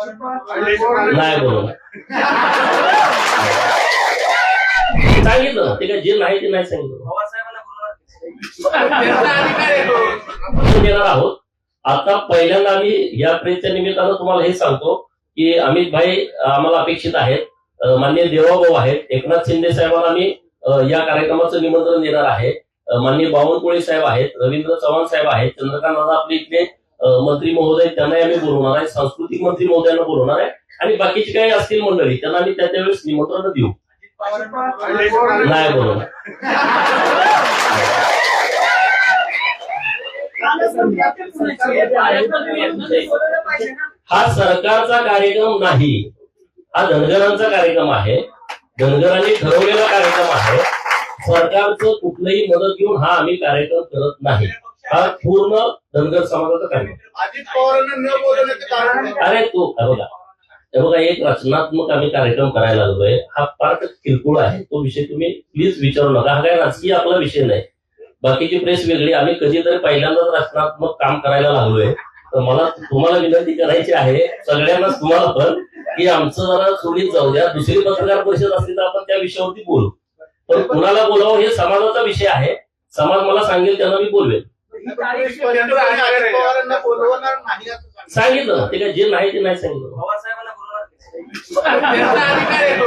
नाही बरोबर सांगितलं ते काय जे नाही ते नाही सांगितलं. येणार आहोत. आता पहिल्यांदा आम्ही या प्रेसच्या निमित्तानं तुम्हाला हे सांगतो की अमित भाई आम्हाला अपेक्षित आहेत. मान्य माननीय देवाभाऊ आहेत. एकनाथ शिंदे साहेबांना आम्ही या कार्यक्रमाचं निमंत्रण देणार आहे. मान्य बावनकुळे साहेब आहेत. रवींद्र चव्हाण साहेब आहेत. चंद्रकांत दादा आपले इथले. मंत्री महोदय त्यांनाही आम्ही बोलवणार आहे. सांस्कृतिक मंत्री महोदयांना बोलवणार आहे. आणि बाकीची काही असतील मंडळी त्यांना आम्ही त्या त्यावेळेस निमंत्रण देऊ. नाही बरोबर हा सरकारचा कार्यक्रम नाही. हा धनगरांचा कार्यक्रम आहे. धनगरांनी ठरवलेला कार्यक्रम आहे. सरकारचं कुठलंही मदत घेऊन हा आम्ही कार्यक्रम करत नाही. हा पूर्ण धनगर समाजाचा कार्यक्रम अजित पवारांना न बोलवण्याचं कारण काय? अरे तू हे बघा. हे बघा एक रचनात्मक आम्ही कार्यक्रम करायला लागलोय हा फार किरकोळ आहे. तो विषय तुम्ही प्लीज विचारू नका. हा काय राजकीय आपला विषय नाही. बाकीची प्रेस वेगळी. आम्ही कधीतरी पहिल्यांदाच रचनात्मक काम करायला लागलोय. तर मला तुम्हाला विनंती करायची आहे सगळ्यांनाच तुम्हाला पण की आमचं जरा सोडीत जाऊ द्या. दुसरी पत्रकार परिषद असली तर आपण त्या विषयावरती बोलू. पण कुणाला बोलावं हे समाजाचा विषय आहे. समाज मला सांगेल त्यांना मी बोलवेल बोलवणार नाही असं सांगितलं. सांगितलं ना, ते काय जे नाही ते नाही सांगितलं. आपण